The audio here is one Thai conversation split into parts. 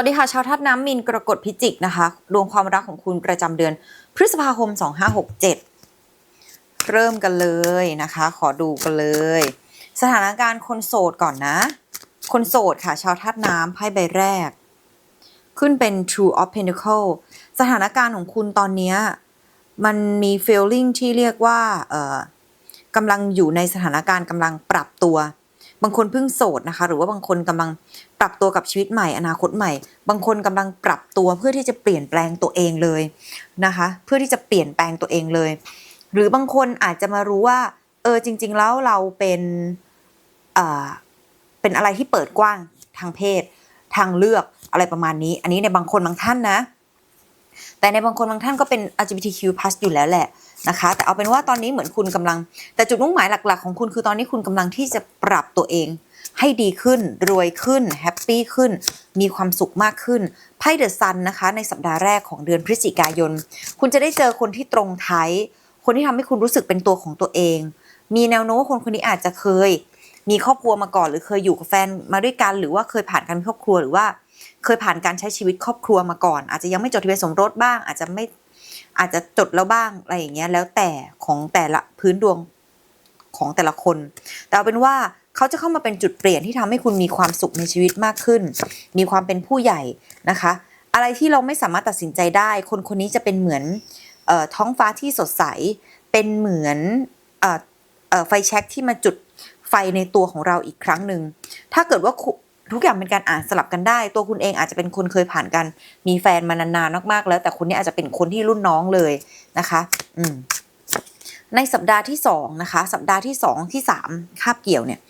สวัสดีค่ะชาวทัดน้ำมินกรกฎพิจิกนะคะดวงความรักของคุณประจำเดือน พฤษภาคม 2567 เริ่มกันเลยนะคะ ขอดูกันเลย สถานการณ์คนโสดก่อนนะ คนโสดค่ะ ชาวทัดน้ำไพ่ใบแรก ขึ้นเป็น True of Pentacle สถานการณ์ของคุณตอนนี้มันมี feeling ที่เรียกว่าเออกำลังอยู่ในสถานการณ์กำลังปรับตัว บางคนเพิ่งโสดนะคะ หรือว่าบางคนกำลังปรับตัวกับชีวิตใหม่ อนาคตใหม่ บางคนกำลังปรับตัวเพื่อที่จะเปลี่ยนแปลงตัวเองเลยนะคะ เพื่อที่จะเปลี่ยนแปลงตัวเองเลย หรือบางคนอาจจะมารู้ว่า เออจริง ๆ แล้วเราเป็นเอ่อเป็นอะไรที่เปิดกว้างทางเพศ ทางเลือกอะไรประมาณนี้ อันนี้ในบางคนบางท่านนะ แต่ในบางคนบางท่านก็เป็น LGBTQ+ อยู่แล้วแหละ นะคะ แต่เอาเป็นว่าตอนนี้เหมือนคุณกำลัง แต่จุดมุ่งหมายหลัก ๆ ของคุณคือตอนนี้คุณกำลังที่จะปรับตัวเองให้ดีขึ้น รวยขึ้น แฮปปี้ขึ้น มีความสุขมากขึ้น ไพ่เดอะซันนะคะ ในสัปดาห์แรกของเดือนพฤศจิกายน คุณจะได้เจอคนที่ตรงไทย คนที่ทำให้คุณรู้สึกเป็นตัวของตัวเอง มีแนวโน้มว่าคนคนนี้อาจจะเคย มีครอบครัวมาก่อน หรือเคยอยู่กับแฟนมาด้วยกัน หรือว่าเคยผ่านการมีครอบครัว หรือว่า เคยผ่านการใช้ชีวิตครอบครัวมาก่อน อาจจะยังไม่จดทะเบียนสมรสบ้าง อาจจะไม่ อาจจะจดแล้วบ้างอะไรอย่างเงี้ยแล้วแต่ของแต่ละพื้นดวงของแต่ละคน แต่เอาเป็นว่าเขาจะเข้ามาเป็นจุดเปลี่ยนที่ทำให้คุณมีความสุขในชีวิตมากขึ้น มีความเป็นผู้ใหญ่นะคะ อะไรที่เราไม่สามารถตัดสินใจได้ คนคนนี้จะเป็นเหมือนออท้องฟ้าที่สดใส เป็นเหมือนออไฟแช็กที่มาจุดไฟในตัวของเราอีกครั้งหนึ่ง ถ้าเกิดว่า ทุกอย่างเป็นการอ่านสลับกันได้ ตัวคุณเองอาจจะเป็นคนเคยผ่านกัน มีแฟนมานานๆมากๆแล้ว แต่คนนี้อาจจะเป็นคนที่รุ่นน้องเลยนะคะ อืมในสัปดาห์ที่สองนะคะ สัปดาห์ที่สองที่สามคาบเกี่ยวเนี่ย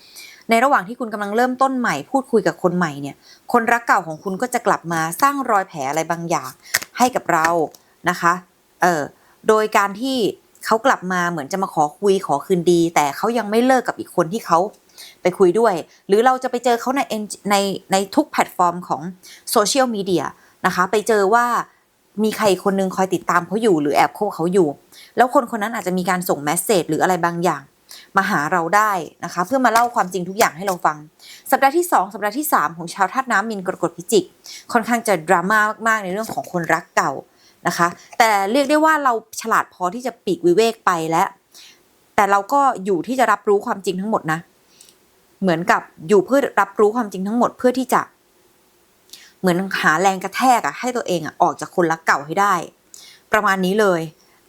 ในระหว่างที่คุณกำลังเริ่มต้นใหม่ พูดคุยกับคนใหม่เนี่ย คนรักเก่าของคุณก็จะกลับมาสร้างรอยแผลอะไรบางอย่างให้กับเรานะคะ เออโดยการที่เขากลับมาเหมือนจะมาขอคุยขอคืนดี แต่เขายังไม่เลิกกับอีกคนที่เขา ไปคุยด้วย หรือเราจะไปเจอเขาในในในทุกแพลตฟอร์มของโซเชียลมีเดียนะคะไปเจอว่ามีใครคนนึงคอยติดตามเขาอยู่หรือแอบโคบเขาอยู่ แล้วคนคนนั้นอาจจะมีการส่งแมสเซจหรืออะไรบางอย่าง มาหาเราได้นะคะ เพื่อมาเล่าความจริงทุกอย่างให้เราฟัง สัปดาห์ที่ 2 สัปดาห์ที่ 3 ของชาวธาตุน้ำมินกรกฎพิจิก ค่อนข้างจะดราม่ามากๆในเรื่องของคนรักเก่านะคะ แต่เรียกได้ว่าเราฉลาดพอที่จะปีกวิเวกไปแล้วแต่เราก็อยู่ที่จะรับรู้ความจริงทั้งหมดนะ เหมือนกับอยู่เพื่อรับรู้ความจริงทั้งหมดเพื่อที่จะ เหมือนหาแรงกระแทกอะให้ตัวเองอะออกจากคนรักเก่าให้ได้ ประมาณนี้เลย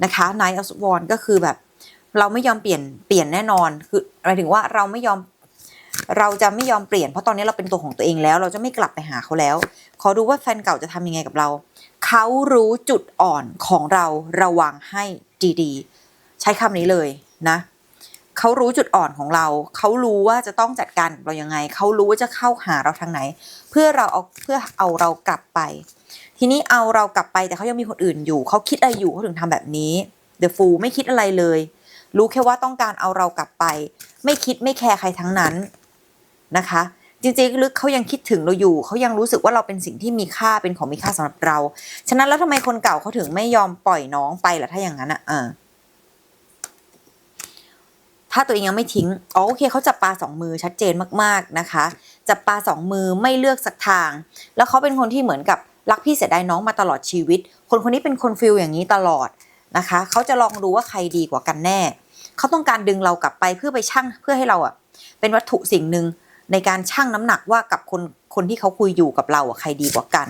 นะคะ Night of w a n ก็คือแบบ เราไม่ยอมเปลี่ยนเปลี่ยนแน่นอนคือหมายถึงว่าเราไม่ยอมเราจะไม่ยอมเปลี่ยนเพราะตอนนี้เราเป็นตัวของตัวเองแล้ว เราจะไม่กลับไปหาเขาแล้ว ขอดูว่าแฟนเก่าจะทำยังไงกับเรา เขารู้จุดอ่อนของเราระวังให้ดีๆ ใช้คำนี้เลยนะ เขารู้จุดอ่อนของเรา เขารู้ว่าจะต้องจัดการเรายังไง เขารู้ว่าจะเข้าหาเราทางไหน เพื่อเราเอาเพื่อเอาเรากลับไป ทีนี้เอาเรากลับไปแต่เขายังมีคนอื่นอยู่ เขาคิดอะไรอยู่เขาถึงทำแบบนี้ The Fool ไม่คิดอะไรเลย รู้แค่ว่าต้องการเอาเรากลับไป ไม่คิดไม่แคร์ใครทั้งนั้นนะคะ จริงๆลึกเขายังคิดถึงเราอยู่ เขายังรู้สึกว่าเราเป็นสิ่งที่มีค่าเป็นของมีค่าสำหรับเรา ฉะนั้นแล้วทำไมคนเก่าเขาถึงไม่ยอมปล่อยน้องไปล่ะถ้าอย่างนั้นอะเออ ถ้าตัวเองยังไม่ทิ้งอ๋อโอเคเขาจับปลาสองมือชัดเจนมากๆนะคะ จับปลาสองมือไม่เลือกสักทาง แล้วเขาเป็นคนที่เหมือนกับรักพี่เสียดายน้องมาตลอดชีวิต คนคนนี้เป็นคนฟิลอย่างนี้ตลอดนะคะเขาจะลองดูว่าใครดีกว่ากันแน่ เขาต้องการดึงเรากลับไปเพื่อไปชั่งเพื่อให้เราอะเป็นวัตถุสิ่งหนึ่งในการชั่งน้ำหนักว่ากับคนคนที่เขาคุยอยู่กับเราอะใครดีกว่ากัน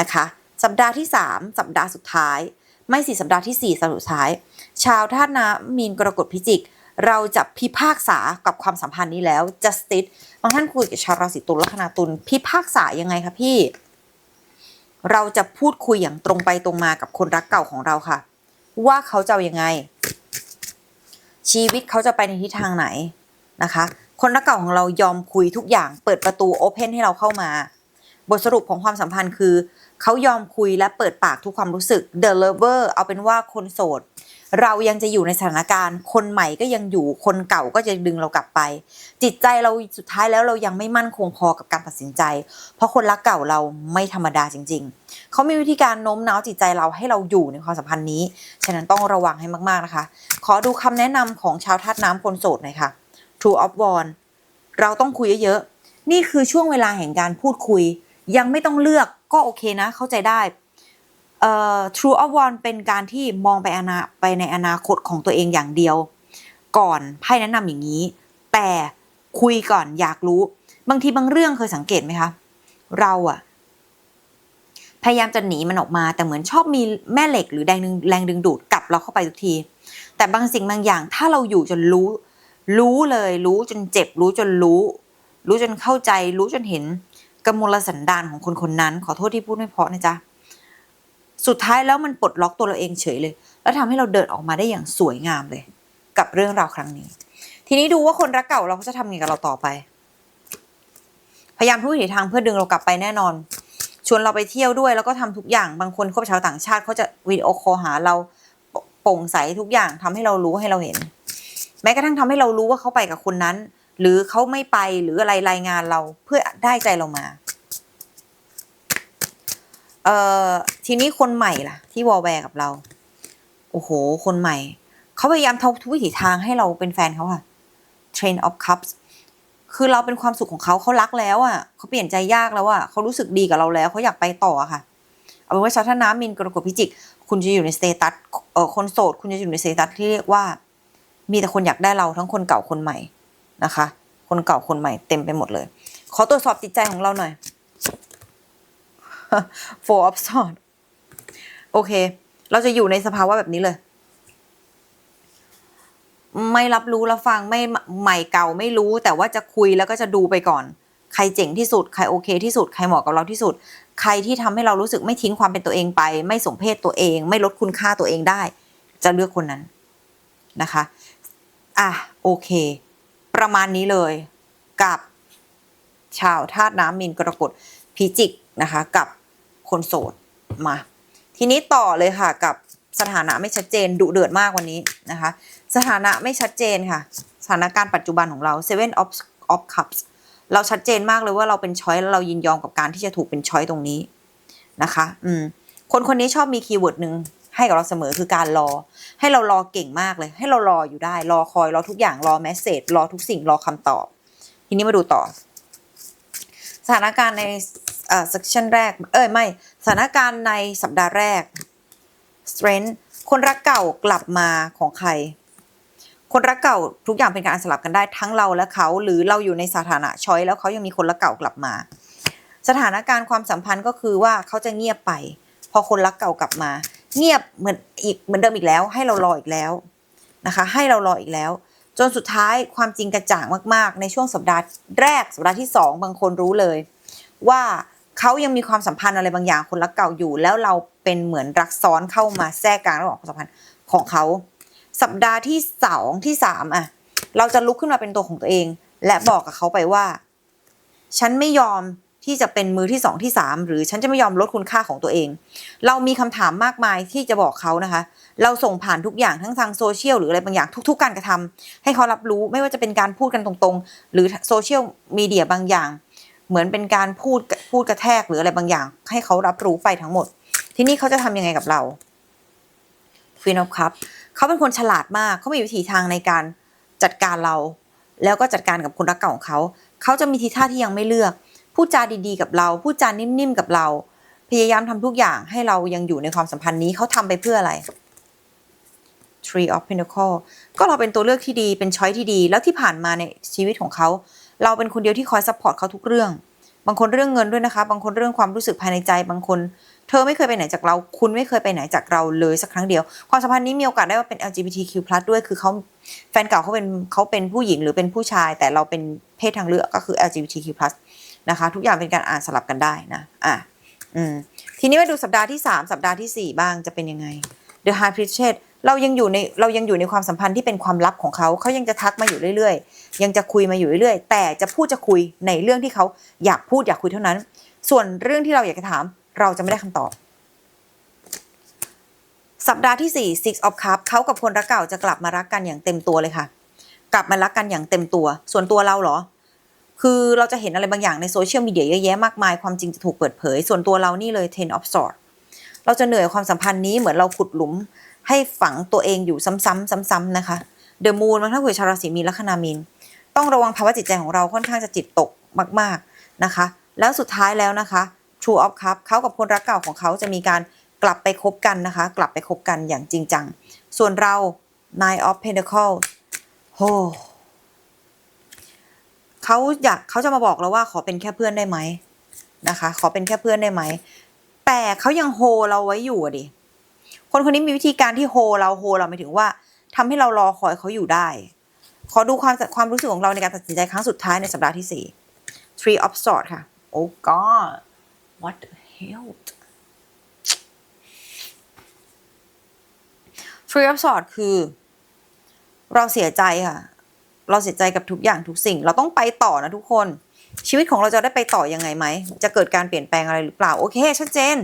นะคะ สัปดาห์ที่สามสัปดาห์สุดท้าย ไม่สี่สัปดาห์ที่สี่สัปดาห์สุดท้าย ชาวธาตุน้ำมีนกรกฎพิจิก เราจะพิพากษากับความสัมพันธ์นี้แล้ว justice บางท่านคุยกับชาวราศีตุลลัคนาตุลพิพากษายังไงคะพี่ เราจะพูดคุยอย่างตรงไปตรงมากับคนรักเก่าของเราค่ะ ว่าเขาจะยังไง ชีวิตเขาจะไปในทิศทางไหนนะคะ คนรักเก่าของเรายอมคุยทุกอย่างเปิดประตูโอเพนให้เราเข้ามา บทสรุปของความสัมพันธ์คือ เขายอมคุยและเปิดปากทุกความรู้สึก The Lover เอาเป็นว่าคนโสด เรายังจะอยู่ในสถานการณ์ คนใหม่ก็ยังอยู่คนเก่าก็จะดึงเรากลับไป จิตใจเราสุดท้ายแล้วเรายังไม่มั่นคงพอกับการตัดสินใจ เพราะคนรักเก่าเราไม่ธรรมดาจริง ๆ เขามีวิธีการโน้มน้าวจิตใจเราให้เราอยู่ในความสัมพันธ์นี้ ฉะนั้นต้องระวังให้มากๆนะคะ ขอดูคำแนะนำของชาวธาตุน้ำคนโสดหน่อยค่ะ True of w a n เราต้องคุยเยอะๆนี่คือช่วงเวลาแห่งการพูดคุย ยังไม่ต้องเลือกก็โอเคนะ เข้าใจได้ เอ่อ True of One เป็นการที่มองไปอนาไปในอนาคตของตัวเองอย่างเดียว ก่อนไพ่แนะนำอย่างนี้ แต่คุยก่อนอยากรู้ บางทีบางเรื่องเคยสังเกตไหมคะ เราอะพยายามจะหนีมันออกมา แต่เหมือนชอบมีแม่เหล็กหรือแรงดึงแรงดึงดูดกลับเราเข้าไปทุกที แต่บางสิ่งบางอย่างถ้าเราอยู่จนรู้ รู้เลยรู้จนเจ็บรู้จนรู้ รู้จนเข้าใจ รู้จนเห็นกำมลสันดานของคนคนนั้น ขอโทษที่พูดไม่เพราะนะจ๊ะ สุดท้ายแล้วมันปลดล็อกตัวเราเองเฉยเลย แล้วทำให้เราเดินออกมาได้อย่างสวยงามเลย กับเรื่องราวครั้งนี้ ทีนี้ดูว่าคนรักเก่าเราเขาจะทำยังไงกับเราต่อไป พยายามทุกวิถีทางเพื่อดึงเรากลับไปแน่นอน ชวนเราไปเที่ยวด้วยแล้วก็ทำทุกอย่างบางคนคบชาวต่างชาติเขาจะวิดีโอคอลหาเราโปร่งใสทุกอย่างทำให้เรารู้ให้เราเห็น แม้กระทั่งทำให้เรารู้ว่าเขาไปกับคนนั้น หรือเขาไม่ไปหรืออะไรรายงานเราเพื่อได้ใจเรามา เอ่อทีนี้คนใหม่ล่ะ ที่วอลแวร์กับเรา โอ้โห คนใหม่ เขาพยายามทำทุกวิถีทางให้เราเป็นแฟนเขาค่ะ Train of Cups คือเราเป็นความสุขของเขาเขารักแล้วอะเขาเปลี่ยนใจยากแล้วอะเขารู้สึกดีกับเราแล้วเขาอยากไปต่อค่ะ เอาเป็นว่าชาวท่าน้ำมินกรกฎพิจิก คุณจะอยู่ในสเตตัสเอ่อคนโสด คุณจะอยู่ในสเตตัสที่เรียกว่า มีแต่คนอยากได้เราทั้งคนเก่าคนใหม่นะคะ คนเก่าคนใหม่เต็มไปหมดเลย ขอตรวจสอบจิตใจของเราหน่อย four of swords โอเค เราจะอยู่ในสภาวะแบบนี้เลย ไม่รับรู้รับฟังไม่ใหม่เก่าไม่รู้แต่ว่าจะคุยแล้วก็จะดูไปก่อน ใครเจ๋งที่สุด ใครโอเคที่สุด ใครเหมาะกับเราที่สุด ใครที่ทำให้เรารู้สึกไม่ทิ้งความเป็นตัวเองไป ไม่สมเพศตัวเอง ไม่ลดคุณค่าตัวเองได้ จะเลือกคนนั้นนะคะ อะโอเค ประมาณนี้เลยกับชาวธาตุน้ำมินกรกฎพิจิกนะคะกับ คนโสดมา ทีนี้ต่อเลยค่ะกับสถานะไม่ชัดเจนดุเดือดมากวันนี้นะคะ สถานะไม่ชัดเจนค่ะ สถานการณ์ปัจจุบันของเรา Seven of of Cups เราชัดเจนมากเลยว่าเราเป็นช้อยแล้วเรายินยอมกับการที่จะถูกเป็นช้อยตรงนี้นะคะ อืม คนคนนี้ชอบมีคีย์เวิร์ดหนึ่งให้กับเราเสมอคือการรอ ให้เรารอเก่งมากเลย ให้เรารออยู่ได้ รอคอยรอทุกอย่างรอแมสเซจรอทุกสิ่งรอคำตอบ ทีนี้มาดูต่อ สถานการณ์ใน เอ่อ section แรก เอ้ยไม่ สถานการณ์ในสัปดาห์แรก strength คนรักเก่ากลับมาของใคร คนรักเก่าทุกอย่างเป็นการสลับกันได้ทั้งเราและเขา หรือเราอยู่ในสถานะช้อยแล้วเขายังมีคนรักเก่ากลับมา สถานการณ์ความสัมพันธ์ก็คือว่าเขาจะเงียบไป พอคนรักเก่ากลับมา เงียบเหมือนอีกเหมือนเดิมอีกแล้ว ให้เรารออีกแล้วนะคะ ให้เรารออีกแล้ว จนสุดท้ายความจริงกระจ่างมาก ๆ ในช่วงสัปดาห์แรกสัปดาห์ที่สองบางคนรู้เลย ว่า เขายังมีความสัมพันธ์อะไรบางอย่างคนรักเก่าอยู่ แล้วเราเป็นเหมือนรักซ้อนเข้ามาแทรกกลางระหว่างความสัมพันธ์ของเขา สัปดาห์ที่สองที่สามอะ เราจะลุกขึ้นมาเป็นตัวของตัวเอง และบอกกับเขาไปว่า ฉันไม่ยอมที่จะเป็นมือที่สองที่สามหรือฉันจะไม่ยอมลดคุณค่าของตัวเอง เรามีคำถามมากมายที่จะบอกเขานะคะ เราส่งผ่านทุกอย่างทั้งทางโซเชียลหรืออะไรบางอย่างทุก ๆ การกระทำให้เขารับรู้ไม่ว่าจะเป็นการพูดกันตรงๆ หรือโซเชียลมีเดียบางอย่าง เหมือนเป็นการพูดพูดกระแทกหรืออะไรบางอย่าง ให้เขารับรู้ไปทั้งหมด ที่นี้เขาจะทำยังไงกับเราฟินอฟคัพเขาเป็นคนฉลาดมากเขามีวิธีทางในการจัดการเรา แล้วก็จัดการกับคนรักเก่าของเขา เขาจะมีทีท่าที่ยังไม่เลือก พูดจาดีๆกับเรา พูดจานิ่มๆกับเรา พยายามทำทุกอย่างให้เรายังอยู่ในความสัมพันธ์นี้เขาทำไปเพื่ออะไร Tree of Pentacle ก็เราเป็นตัวเลือกที่ดีเป็นช้อยที่ดี แล้วที่ผ่านมาในชีวิตของเขา เราเป็นคนเดียวที่คอยซัพพอร์ตเขาทุกเรื่อง บางคนเรื่องเงินด้วยนะคะ บางคนเรื่องความรู้สึกภายในใจ บางคน เธอไม่เคยไปไหนจากเรา คุณไม่เคยไปไหนจากเราเลยสักครั้งเดียว ความสัมพันธ์นี้มีโอกาสได้ว่าเป็น LGBTQ+ ด้วยคือเขาแฟนเก่าเขาเป็นเขาเป็นผู้หญิงหรือเป็นผู้ชาย แต่เราเป็นเพศทางเลือกก็คือ LGBTQ+ นะคะ ทุกอย่างเป็นการอ่านสลับกันได้นะ อะ อืม ทีนี้มาดูสัปดาห์ที่ 3 สัปดาห์ทีสี่4 บ้างจะเป็นยังไง The High Priestess เรายังอยู่ในเรายังอยู่ในความสัมพันธ์ที่เป็นความลับของเขาเขายังจะทักมาอยู่เรื่อยๆ ยังจะคุยมาอยู่เรื่อยๆ แต่จะพูดจะคุยในเรื่องที่เขาอยากพูดอยากคุยเท่านั้น ส่วนเรื่องที่เราอยากจะถามเราจะไม่ได้คำตอบ สัปดาห์ที่ 4 Six of Cups เขากับคนรักเก่าจะกลับมารักกันอย่างเต็มตัวเลยค่ะ กลับมารักกันอย่างเต็มตัว ส่วนตัวเราเหรอ คือเราจะเห็นอะไรบางอย่างในโซเชียลมีเดียเยอะแยะมากมายความจริงจะถูกเปิดเผย ส่วนตัวเรานี่เลย Ten of Swords เราจะเหนื่อยความสัมพันธ์นี้เหมือนเราขุดหลุม ให้ฝังตัวเองอยู่ซ้ำๆซ้ำๆนะคะ The Moon มันถ้าเกิดชาวราศีมีนลัคนามีน ต้องระวังภาวะจิตใจของเราค่อนข้างจะจิตตกมาก ๆนะคะ แล้วสุดท้ายแล้วนะคะ True of Cup เขากับคนรักเก่าของเขาจะมีการกลับไปคบกันนะคะ กลับไปคบกันอย่างจริงจัง ส่วนเรา Nine of Pentacles โหเขาอยากเขาจะมาบอกเราว่าขอเป็นแค่เพื่อนได้ไหมนะคะ ขอเป็นแค่เพื่อนได้ไหม แต่เขายังโฮเราไว้อยู่อะดิ คนคนนี้มีวิธีการที่โฮเราโฮเราหมายถึงว่าทำให้เรารอคอยเขาอยู่ได้ ขอดูความความรู้สึกของเราในการตัดสินใจครั้งสุดท้ายในสัปดาห์ที่สี่ Three of Swords ค่ะ Oh God what the hell Three of Swords คือ เราเสียใจค่ะ เราเสียใจกับทุกอย่างทุกสิ่ง เราต้องไปต่อนะทุกคน ชีวิตของเราจะได้ไปต่อยังไงไหม จะเกิดการเปลี่ยนแปลงอะไรหรือเปล่า โอเค ชัดเจน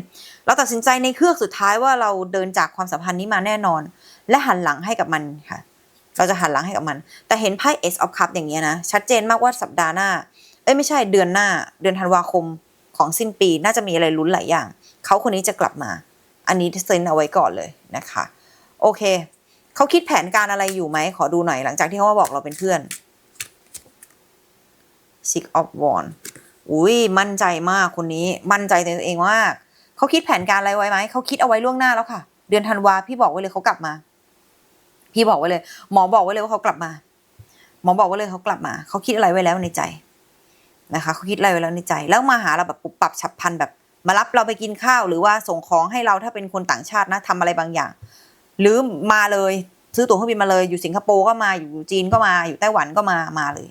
เราตัดสินใจในเครือกสุดท้ายว่าเราเดินจากความสัมพันธ์นี้มาแน่นอน และหันหลังให้กับมันค่ะ เราจะหันหลังให้กับมัน แต่เห็นไพ่ Ace of Cup อย่างเงี้ยนะ ชัดเจนมากว่าสัปดาห์หน้า เอ้ยไม่ใช่เดือนหน้า เดือนธันวาคมของสิ้นปี น่าจะมีอะไรลุ้นหลายอย่าง เขาคนนี้จะกลับมา อันนี้เซ็นเอาไว้ก่อนเลยนะคะ โอเค เขาคิดแผนการอะไรอยู่ไหม ขอดูหน่อยหลังจากที่เขาบอกเราเป็นเพื่อน Six of Wands อุ้ยมั่นใจมากคนนี้มั่นใจในตัวเองมากเขาคิดแผนการอะไรไว้ไหมเขาคิดเอาไว้ล่วงหน้าแล้วค่ะ เดือนธันวาพี่บอกไว้เลยเขากลับมา พี่บอกไว้เลย หมอบอกไว้เลยว่าเขากลับมา หมอบอกไว้เลยเขากลับมาเขาคิดอะไรไว้แล้วในใจนะคะเขาคิดอะไรไว้แล้วในใจ แล้วมาหาเราแบบปุบปับฉับพันแบบมารับเราไปกินข้าวหรือว่าส่งของให้เราถ้าเป็นคนต่างชาตินะทำอะไรบางอย่าง หรือมาเลย ซื้อตั๋วเครื่องบินมาเลย อยู่สิงคโปร์ก็มาอยู่จีนก็มาอยู่ไต้หวันก็มามาเลย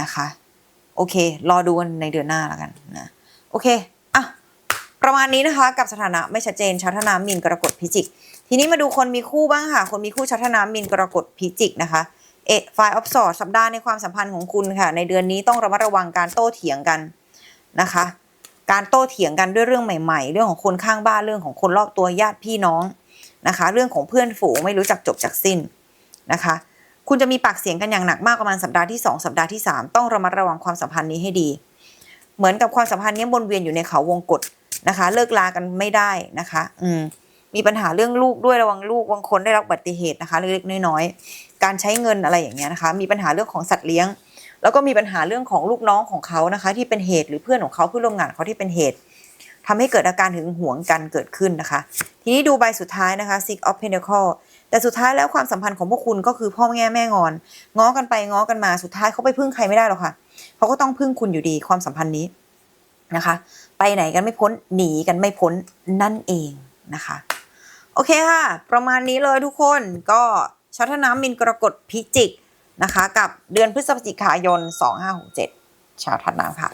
นะคะ โอเค รอดูกันในเดือนหน้าแล้วกันนะ โอเคอะประมาณนี้นะคะ กับสถานะไม่ชัดเจนชาวธนามินกรกฎพิจิก ทีนี้มาดูคนมีคู่บ้างค่ะ คนมีคู่ชาวธนามินกรกฎพิจิกนะคะเอไฟออฟสอดสัปดาห์ในความสัมพันธ์ของคุณค่ะ ในเดือนนี้ต้องระมัดระวังการโต้เถียงกันนะคะ การโต้เถียงกันด้วยเรื่องใหม่ ๆ เรื่องของคนข้างบ้านเรื่องของคนรอบตัวญาติพี่น้องนะคะ เรื่องของเพื่อนฝูงไม่รู้จักจบจากสิ้นนะคะ คุณจะมีปากเสียงกันอย่างหนักมากประมาณสัปดาห์ที่ 2 สัปดาห์ที่ 3 ต้องระมัดระวังความสัมพันธ์นี้ให้ดี เหมือนกับความสัมพันธ์นี้วนเวียนอยู่ในเขาวงกฏนะคะ เลิกลากันไม่ได้นะคะ อืมมีปัญหาเรื่องลูกด้วยระวังลูกบางคนได้รับอุบัติเหตุนะคะ เล็กๆน้อยๆการใช้เงินอะไรอย่างเงี้ยนะคะ มีปัญหาเรื่องของสัตว์เลี้ยง แล้วก็มีปัญหาเรื่องของลูกน้องของเขานะคะ ที่เป็นเหตุหรือเพื่อนของเขาเพื่อนร่วมงานเขาที่เป็นเหตุทำให้เกิดอาการหึงหวงกันเกิดขึ้นนะคะ ทีนี้ดูใบสุดท้ายนะคะ Six of Pentacles แต่สุดท้ายแล้วความสัมพันธ์ของพวกคุณก็คือพ่อแง่แม่งอน ง้อกันไปง้อกันมาสุดท้ายเขาไปพึ่งใครไม่ได้หรอกค่ะเขาก็ต้องพึ่งคุณอยู่ดีความสัมพันธ์นี้นะคะ ไปไหนกันไม่พ้นหนีกันไม่พ้นนั่นเองนะคะ โอเคค่ะ ประมาณนี้เลยทุกคนก็ชัทน้ำมินกรกฎพิจิกนะคะ กับเดือนพฤศจิกายน 2567ชาวทัดน้ำค่ะ